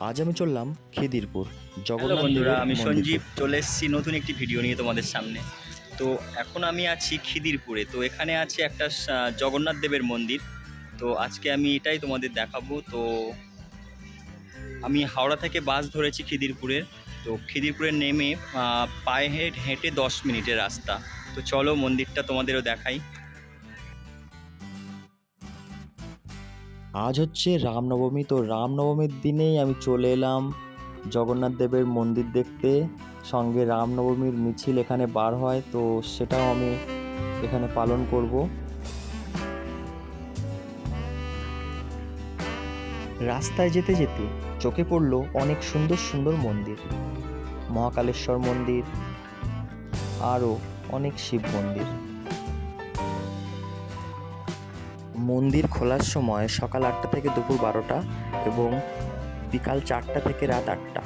আজ আমি চললাম খিদিরপুর জগন্নাথ বন্ধুরা আমি সঞ্জীব চলে এসেছি নতুন একটি ভিডিও নিয়ে তোমাদের সামনে। তো এখন আমি আছি খিদিরপুরে। তো এখানে আছে একটা জগন্নাথ দেবের মন্দির। তো আজকে আমি এটাই তোমাদের দেখাবো। তো আমি হাওড়া থেকে বাস ধরেছি খিদিরপুরের। তো খিদিরপুরে নেমে পায়ে হেঁটে হেঁটে দশ মিনিটের রাস্তা। তো চলো মন্দিরটা তোমাদেরও দেখাই। আজ হচ্ছে রামনবমী, তো রামনবমীর দিনেই আমি চলে এলাম জগন্নাথ দেবের মন্দির দেখতে। সঙ্গে রামনবমীর মিছিল এখানে বার হয়, তো সেটাও আমি এখানে পালন করব। রাস্তায় যেতে যেতে চোখে পড়ল অনেক সুন্দর সুন্দর মন্দির। মহাকালেশ্বর মন্দির, আরও অনেক শিব মন্দির। মন্দির খোলার সময় সকাল আটটা থেকে দুপুর বারোটা এবং বিকাল চারটা থেকে রাত আটটা।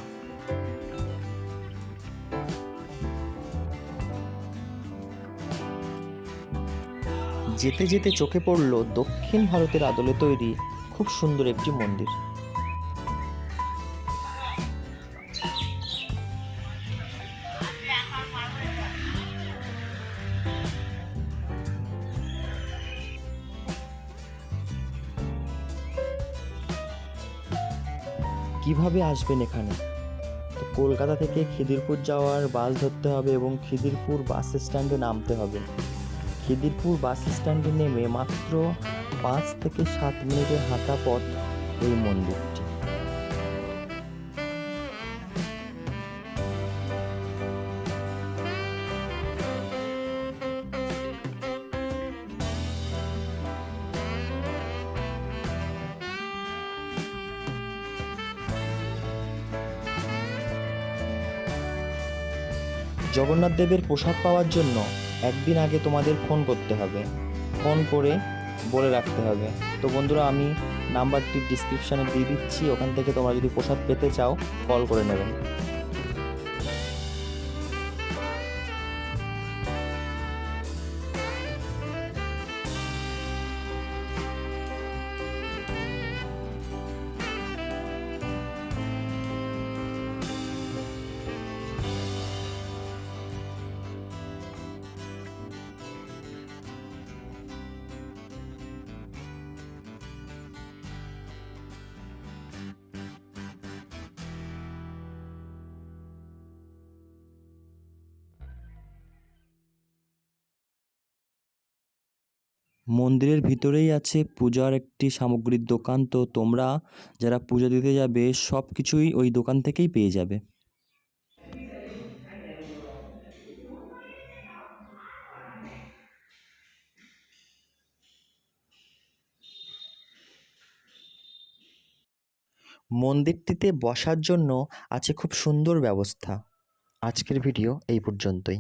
যেতে যেতে চোখে পড়ল দক্ষিণ ভারতের আদলে তৈরি খুব সুন্দর একটি মন্দির। কীভাবে আসবেন এখানে? তো কলকাতা থেকে খিদিরপুর যাওয়ার বাস ধরতে হবে এবং খিদিরপুর বাস স্ট্যান্ডে নামতে হবে। খিদিরপুর বাস স্ট্যান্ডে নেমে মাত্র পাঁচ থেকে সাত মিনিটের হাঁটা পথ এই মন্দিরটি। জগন্নাথ দেবের প্রসাদ পাওয়ার জন্য একদিন আগে তোমাদের ফোন করতে হবে। ফোন করে বলে রাখতে হবে। তো বন্ধুরা, আমি নাম্বারটি ডিসক্রিপশানে দিয়ে দিচ্ছি। ওখান থেকে তোমরা যদি প্রসাদ পেতে চাও কল করে নেবেন মন্দিরের ভিতরেই আছে পূজার একটি সামগ্রীর দোকান। তো তোমরা যারা পুজো দিতে যাবে সব কিছুই ওই দোকান থেকেই পেয়ে যাবে। মন্দিরটিতে বসার জন্য আছে খুব সুন্দর ব্যবস্থা। আজকের ভিডিও এই পর্যন্তই।